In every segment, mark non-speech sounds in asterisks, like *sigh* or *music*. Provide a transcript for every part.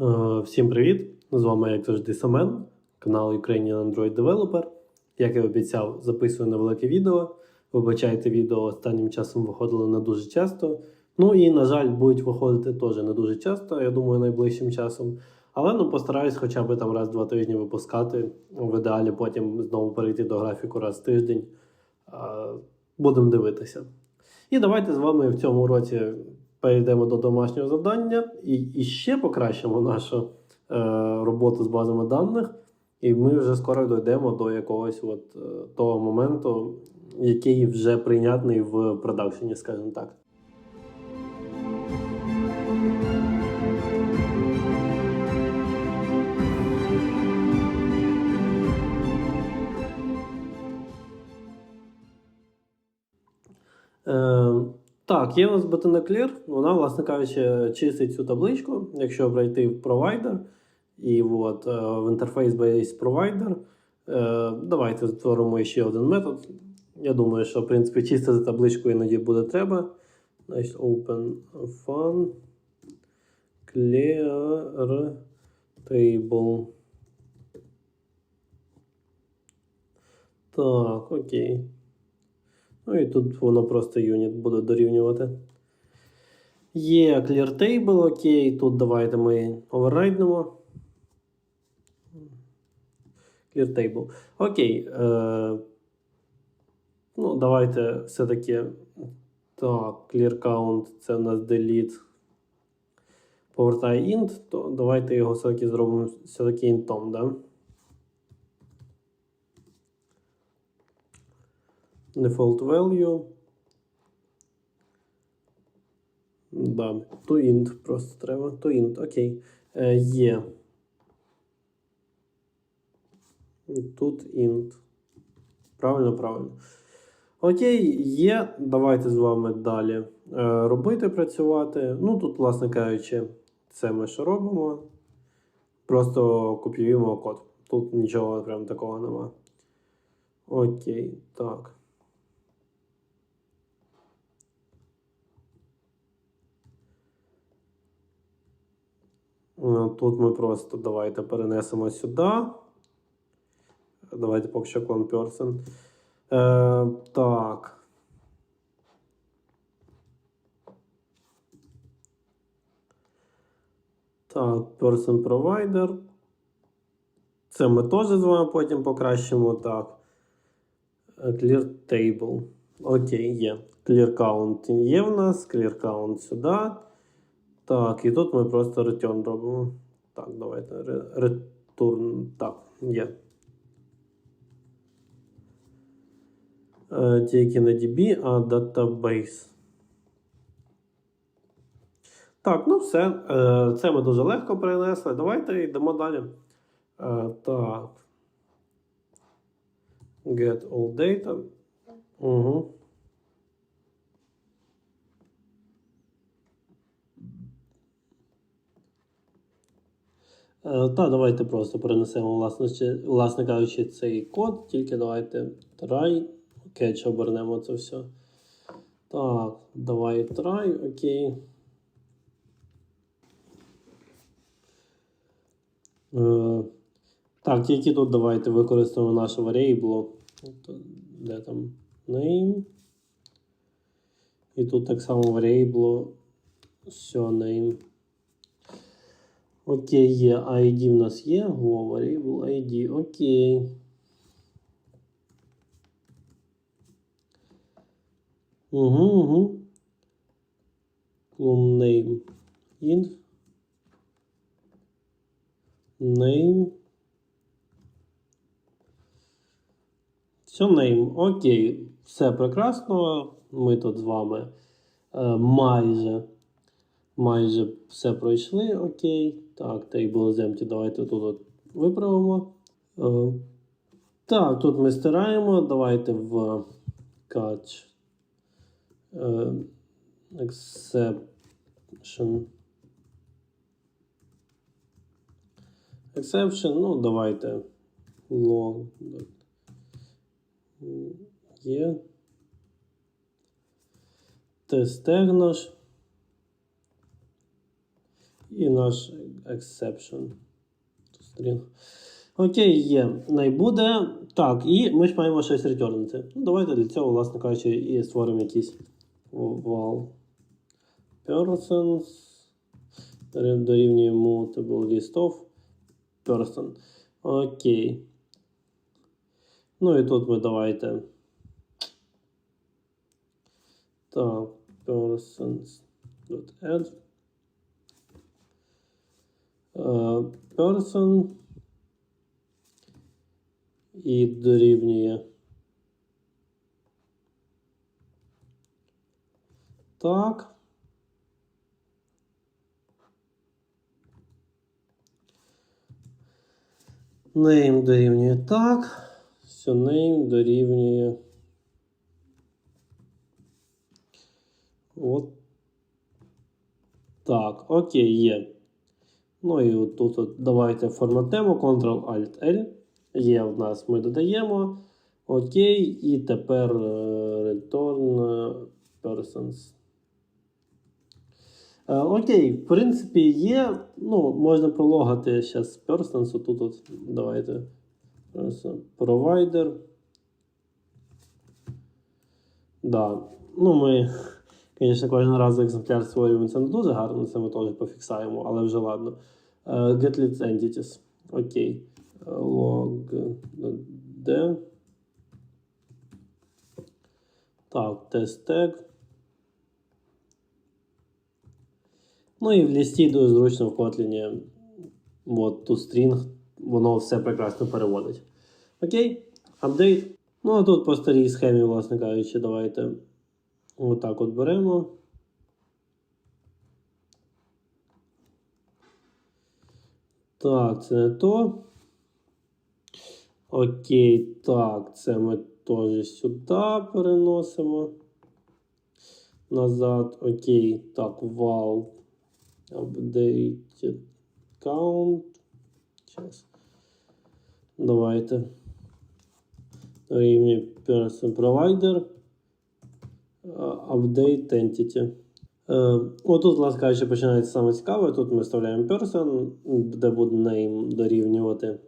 Е, Всім привіт! З вами, як завжди, Семен, канал Ukrainian Android Developer. Як і обіцяв, записую невелике відео. Вибачайте, відео останнім часом виходило не дуже часто. Ну і, на жаль, будуть виходити теж не дуже часто, я думаю, найближчим часом. Але ну, постараюсь хоча б там раз два тижні випускати. В ідеалі потім знову перейти до графіку раз в тиждень. Будемо дивитися. І давайте з вами в цьому році перейдемо до домашнього завдання і, і ще покращимо нашу е, роботу з базами даних. І ми вже скоро дійдемо до якогось от, е, того моменту, який вже прийнятний в продакшені, скажімо так. Так, є у нас Botaniclear, вона, власне кажучи, чистить цю табличку, якщо пройти в провайдер і от, е, в інтерфейс Base Provider. Давайте створимо ще один метод. Я думаю, що в принципі чистити табличку іноді буде треба. Значить, open fun clear table. Так, окей. Ну і тут воно просто юніт буде дорівнювати. Є clear table, окей. Тут давайте ми оверрайднемо. Clear table. Окей. Е, ну, давайте все-таки. Так, clear count це у нас delete. Повертає int, то давайте його все-таки зробимо все-таки інтом, да? Default value. Да, to int просто треба. To int, окей. Е, є. Тут int. Правильно, правильно. Окей, є. Давайте з вами далі е, робити, працювати. Ну, тут, власне кажучи, це ми що робимо. Просто копіюємо код. Тут нічого прям такого нема. Окей, так. Тут ми просто давайте перенесемо сюди. Давайте поки що person. Е, так. Так, person provider. Це ми теж з вами потім покращимо. Так. Е, Clear table. Окей, є. Clear count є в нас. Clear count сюди. Так, і тут ми просто return робимо. Так, давайте. Re- Return. Так, є. Е, Тільки не DB, а database. Так, ну все. Е, Це ми дуже легко перенесли. Давайте йдемо далі. Е, Так. Get all data. Угу. Та, давайте просто перенесемо, власне, власне кажучи, цей код, тільки давайте try, catch обернемо це все. Так, давай try, окей. Е, так, тільки тут давайте використаємо наше variable. Де там name. І тут так само variable surname. Окей, є ID в нас є. Во, variable ID. Окей. Угу, угу. Plum name. Int. Name. Все name. Окей. Все прекрасно. Ми тут з вами е, майже майже все пройшли. Окей. Так, table is empty. Давайте тут от виправимо. Е, так, тут ми стираємо. Давайте в catch е, exception. Exception, ну, давайте long. Є. Тестегнаш. І наш exception. String. Окей, є. Не буде. Так, і ми ж маємо щось ретернити. Ну, давайте для цього, власне кажучи, і створимо якийсь val persons. Дорівнює mutable list of person. Окей. Ну і тут ми давайте. Так, persons.add. Person і дорівнює. Так. Name дорівнює так. Все, name дорівнює. От. Так, окей, є. Ну і от тут от давайте форматимо Ctrl-Alt-L. Є в нас, ми додаємо. Окей, і тепер е, return е, persons. Е, Окей, в принципі, є. Ну, можна прологати зараз persons. Тут от, давайте. Provider. Да. Ну, ми, звісно, кожен раз екземпляр створюємо. Це не дуже гарно, це ми теж пофіксаємо, але вже ладно. Е, Get list entities. Окей. Log D. Так, тест тег. Ну і в лісті дуже зручно в Kotlin от тут string, воно все прекрасно переводить. Окей, апдейт. Ну, а тут по старій схемі, власне кажучи, давайте отак от беремо. Так, це не то. Окей, так, це ми теж сюди переносимо. Назад. Окей, так, val. Updated count. Сейчас. Давайте. Рівні person provider. Update entity. Е, Отут, власне кажучи, починається саме цікаве. Тут ми вставляємо person, де буде name дорівнювати,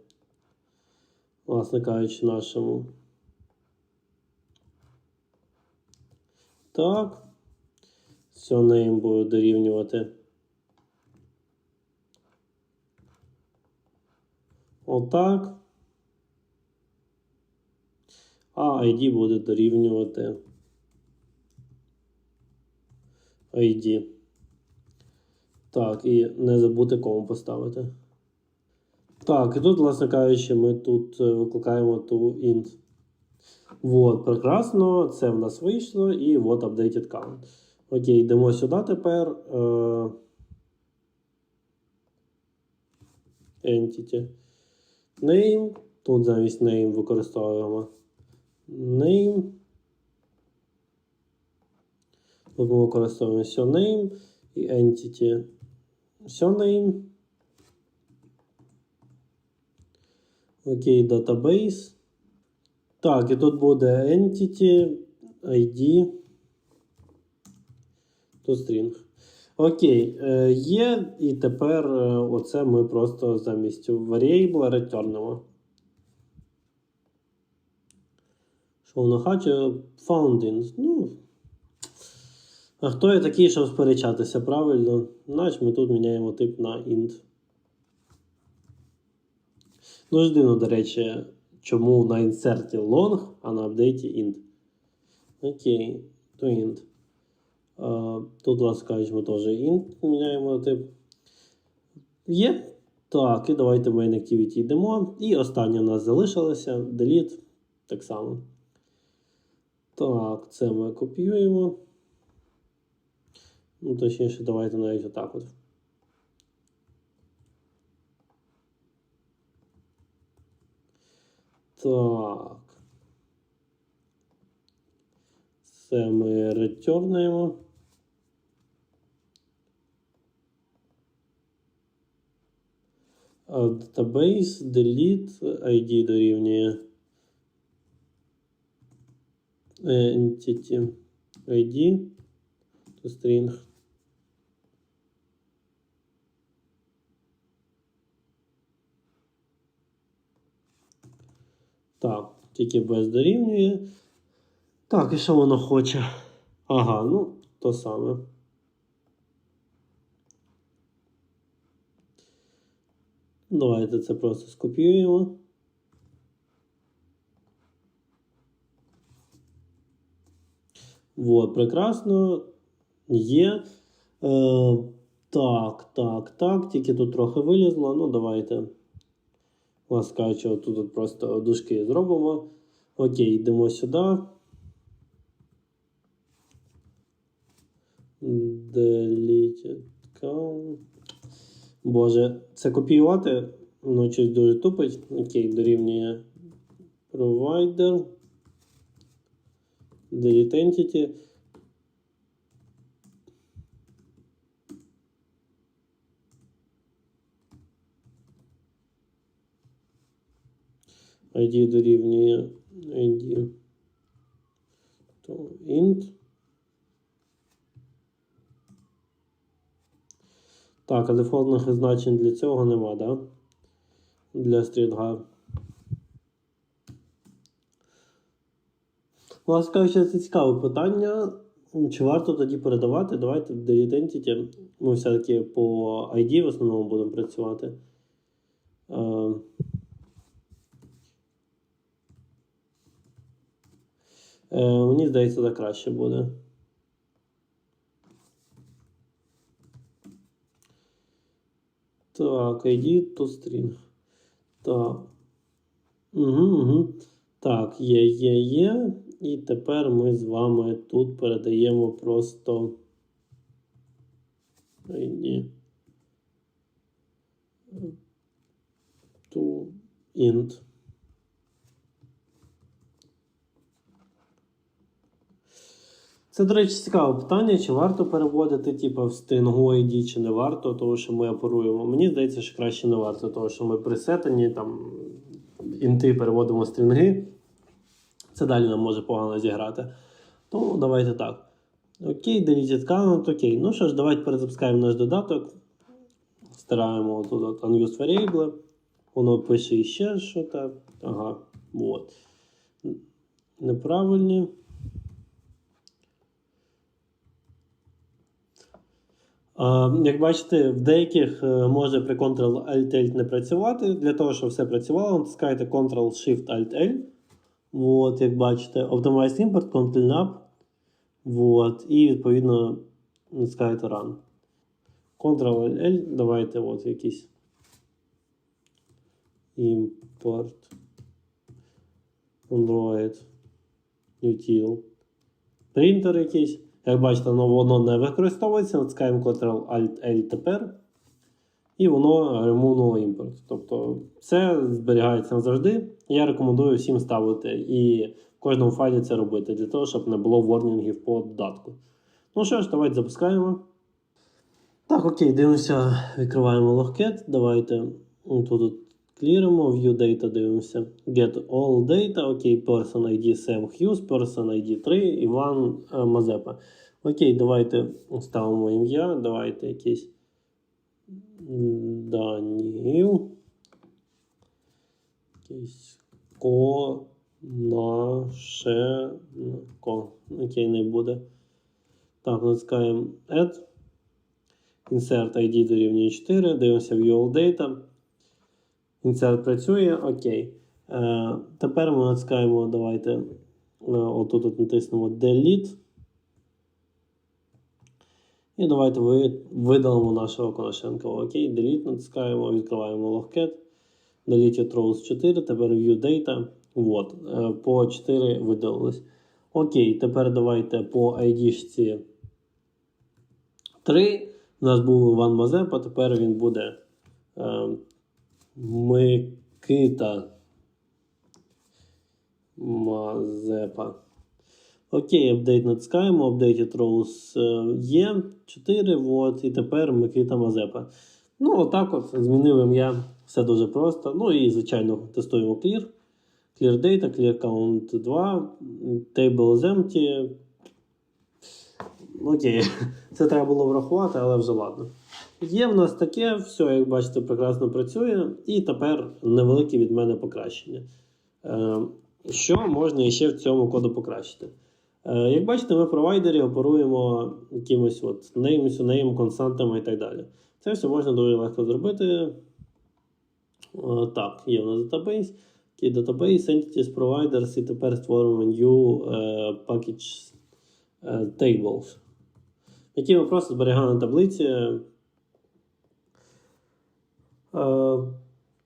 власне кажучи, нашому. Так. Все name буде дорівнювати. Отак. А ID буде дорівнювати. ID. Так, і не забути кому поставити. Так, і тут, власне кажучи, ми тут е, викликаємо ту int. Вот, прекрасно, це в нас вийшло, і от updated count. Окей, йдемо сюди тепер. Е, Entity. Name. Тут замість name використовуємо name. Тут ми використовуємо surname і entity surname. Окей, database. Так, і тут буде entity, ID. Тут string. Окей, е, є, і тепер е, оце ми просто замість variable ретурнемо. Що воно хоче founding. Ну, а хто я такий, щоб сперечатися, правильно? Значить ми тут міняємо тип на int. Дуже дивно, до речі, чому на інсерті long, а на апдейті int. Окей, то int. А, Тут, власне кажучи, ми теж int міняємо тип. Є. Так, і давайте main activity йдемо. І останнє у нас залишилося. Delete. Так само. Так, це ми копіюємо. Ну, точніше, давайте навіть отак от. Так. Це ми ретюрнуємо. Database, delete, ID дорівнює entity ID string. Так, тільки без дорівнює. Так, і що воно хоче? Ага, ну, то саме. Давайте це просто скопіюємо. Вот, прекрасно. Є. Е, так, так, так. Тільки тут трохи вилізло. Ну, давайте. Ласкаючи, тут от просто дужки зробимо. Окей, йдемо сюди. Deleted count. Боже, це копіювати. Воно щось дуже тупить. Окей, дорівнює provider. Delete entity. ID дорівнює ID. То int. Так, а дефолтних значень для цього нема, да? Для стрінга. Власне кажучи, це цікаве питання. Чи варто тоді передавати? Давайте в Delete Entity. Ми все-таки по ID в основному будемо працювати. Е, Е, мені здається, так краще буде. Так, ID to string. Так. Угу, угу. Так, є, є, є. І тепер ми з вами тут передаємо просто ID to. Це, до речі, цікаве питання, чи варто переводити типу, в стрингу чи не варто, тому що ми оперуємо. Мені здається, що краще не варто, тому що ми присетені, там інти переводимо стрінги. Це далі нам може погано зіграти. Тому давайте так. Окей, deleted count, окей. Ну що ж, давайте перезапускаємо наш додаток. Стираємо тут unused variable. Воно пише іще що так. Ага, от. Неправильні. Як бачите, в деяких е, може при Ctrl-Alt-L не працювати. Для того, щоб все працювало, натискаєте Ctrl-Shift-Alt-L. От, як бачите, Optimize Import, Ctrl-Nap. От, і відповідно натискаєте Run. Ctrl-L, давайте от якийсь Import Android Util. Принтер якийсь. Як бачите, воно, не використовується. Натискаємо Ctrl-Alt-L тепер. І воно ремовнуло імпорт. Тобто це зберігається назавжди. Я рекомендую всім ставити і в кожному файлі це робити, для того, щоб не було ворнінгів по додатку. Ну що ж, давайте запускаємо. Так, окей, дивимося, відкриваємо логкет. Давайте тут от кліримо, View Data дивимося. Get all data. Окей, Person ID Sam Hughes, Person ID 3, Іван е, Мазепа. Окей, давайте ставимо ім'я. Давайте якийсь Даніл. Якийсь ко. Окей, не буде. Так, натискаємо Add. Insert ID дорівнює 4. Дивимося в UL Data. Insert працює. Окей. Е, тепер ми натискаємо, давайте. е, Отут от натиснемо Delete. І давайте ви- видалимо нашого Коношенкова. Окей, Delete натискаємо, відкриваємо логкет. Delete rows 4, тепер View Data. Вот. е, По 4 видалились. Окей, тепер давайте по ID 3. У нас був Іван Мазепа, тепер він буде е, Микита Мазепа. Окей, апдейт натискаємо, Updated Rows е, є 4, от, і тепер Микита Мазепа. Ну, отак от, змінив ім'я, все дуже просто. Ну і, звичайно, тестуємо Clear. Clear Data, Clear Count 2, Table is empty. Окей, *laughs* це треба було врахувати, але вже ладно. Є в нас таке, все, як бачите, прекрасно працює. І тепер невелике від мене покращення. Е, Що можна ще в цьому коду покращити? Е, Як бачите, ми в провайдері оперуємо якимось от name, name, константами і так далі. Це все можна дуже легко зробити. Е, Так, є у нас database. Такий database, entities, providers, і тепер створимо new package tables, які ми просто зберігаємо на таблиці. Е,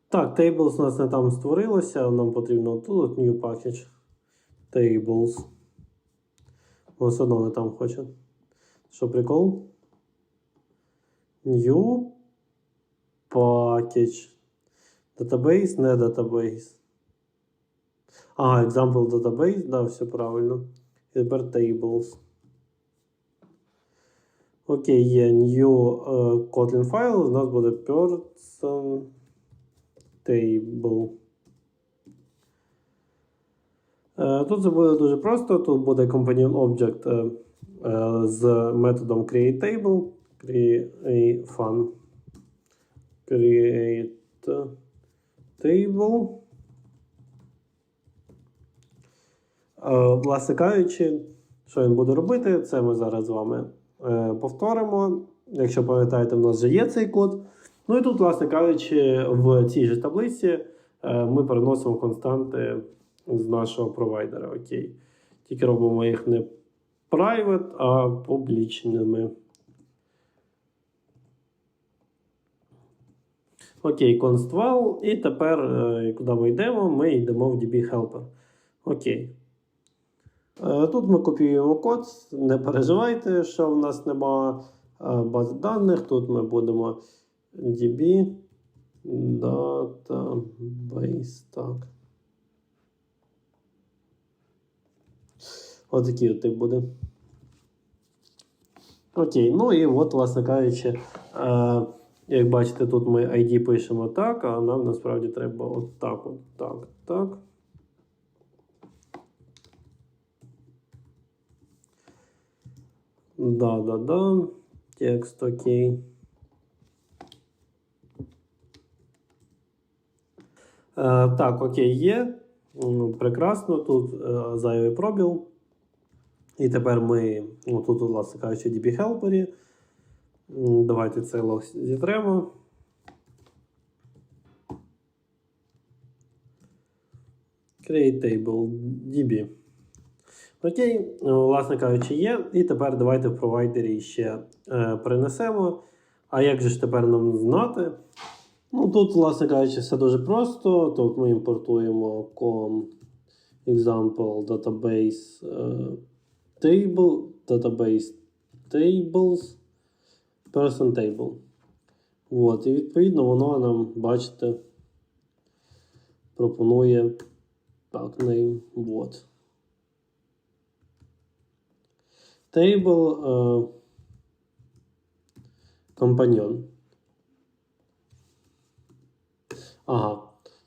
так, tables у нас не там створилося, нам потрібно тут new package tables. Ми все одно не там хоче. Що прикол? New package. Database, не database. Ага, example database, да, все правильно. І тепер tables. Окей, є new е, Kotlin файл, у нас буде person table. Е, Тут це буде дуже просто. Тут буде companion object е, з методом createTable. Create fun. Create table. Е, Власне кажучи, що він буде робити, це ми зараз з вами повторимо. Якщо пам'ятаєте, в нас вже є цей код. Ну і тут, власне кажучи, в цій же таблиці е, ми переносимо константи з нашого провайдера. Окей. Тільки робимо їх не private, а публічними. Окей, constval. І тепер, е, куди ми йдемо, ми йдемо в DB Helper. Окей. Е, Тут ми копіюємо код, не переживайте, що в нас нема е, бази даних. Тут ми будемо DB database. Так. Отакий от тип буде. Окей, ну і от, власне кажучи, е, як бачите, тут ми ID пишемо так, а нам насправді треба от так, от так, так. Да, да, да. Текст окей. Е, так, окей, є. М, Прекрасно. Тут е, зайвий пробіл. І тепер ми ну, тут, власне кажучи, DB Helper. Давайте цей лог зітремо. Create table DB. Окей, власне кажучи, є. І тепер давайте в провайдері ще е, перенесемо. А як же ж тепер нам знати? Ну, тут, власне кажучи, все дуже просто. Тут ми імпортуємо com example database е, table, database tables, person table. От, і відповідно воно нам, бачите, пропонує так, name. Вот. Table е, компаньон. Ага.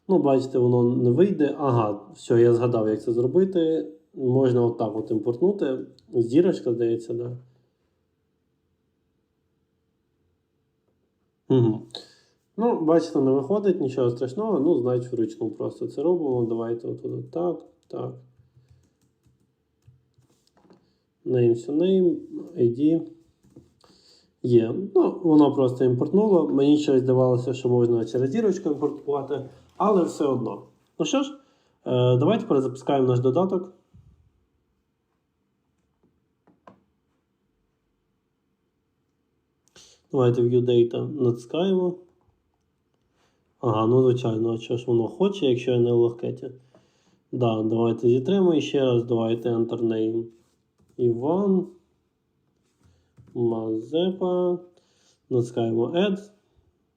Ну, бачите, воно не вийде. Ага, все, я згадав, як це зробити. Можна отак от імпортнути. Зірочка, здається, да. Угу. Ну, бачите, не виходить, нічого страшного. Ну, значить, вручну просто це робимо. Давайте от так, так. Name name, ID. Є. Ну, воно просто імпортнуло. Мені щось здавалося, що можна через зірочку імпортувати, але все одно. Ну що ж, е, давайте перезапускаємо наш додаток. Давайте View Data натискаємо. Ага, ну звичайно, а що ж воно хоче, якщо я не в логкеті. Да, давайте зітримаємо і ще раз давайте Enter Name. Іван. Мазепа. Натискаємо Add.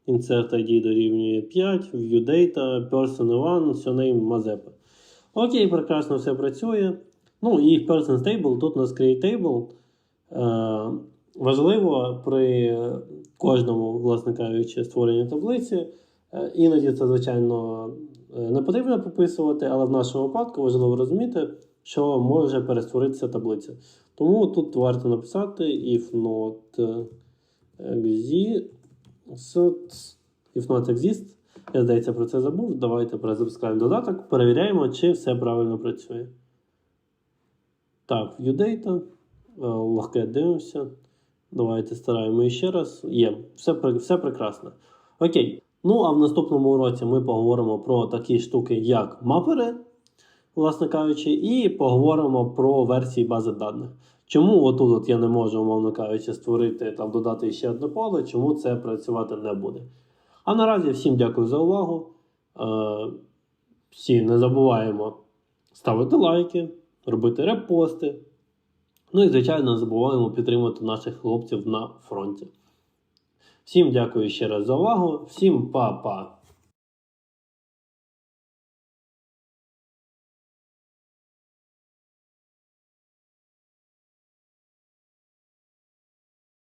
Insert ID дорівнює 5. View Data. Person Іван. Surname Мазепа. Окей, прекрасно все працює. Ну і Person Table. Тут у нас Create Table. Е, важливо при кожному, власне кажучи, створенні таблиці. Е, Іноді це, звичайно, е, не потрібно прописувати, але в нашому випадку важливо розуміти, що може перестворитися таблиця. Тому тут варто написати if not exist, if not exist, Я, здається, про це забув. Давайте перезапускаємо додаток, перевіряємо, чи все правильно працює. Так, ViewData. Е, Легке дивимося. Давайте стараємо ще раз. Є, все, все прекрасно. Окей. Ну, а в наступному уроці ми поговоримо про такі штуки, як мапери, власне кажучи, і поговоримо про версії бази даних. Чому отут от я не можу, умовно кажучи, створити там додати ще одне поле, чому це працювати не буде. А наразі всім дякую за увагу. Е, всі не забуваємо ставити лайки, робити репости. Ну і, звичайно, не забуваємо підтримувати наших хлопців на фронті. Всім дякую ще раз за увагу, всім па-па!